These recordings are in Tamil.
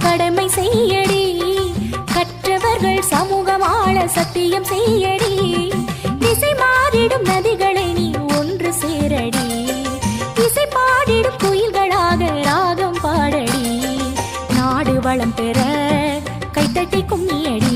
கடமை செய்யடி. கற்றவர்கள் சமூகமான சத்தியம் செய்யடி. திசை மாறிடும் நதிகளை நீ ஒன்று சேரடி. திசை பாடிடும் குயில்களாக ராகம் பாடடி. நாடு வளம் பெற கைத்தட்டி கும்மியடி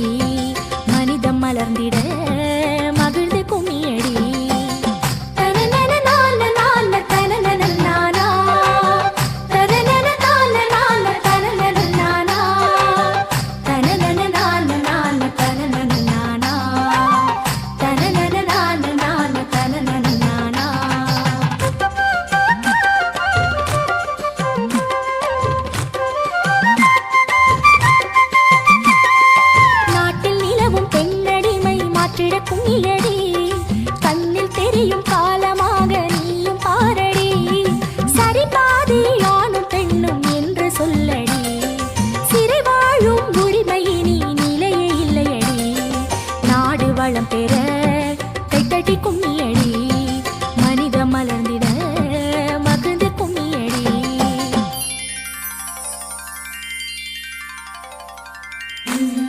Mm-hmm.